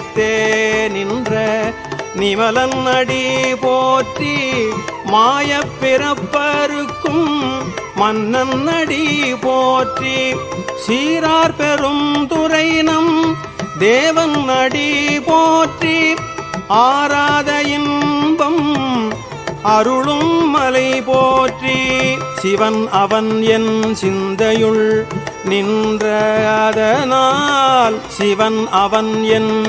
நேயத்தே நின்ற நிமலன் அடி போற்றி மாயப் பிறப்பருக்கும் மன்னன் அடி போற்றி. சீரார் பெரும் துறைனம் தேவன் அடி போற்றி. ஆராத இன்பம் அருளும் மலை போற்றி. சிவன் அவன் என் சிந்தையுள் நின்ற அதனால் சிவன் அவன் என்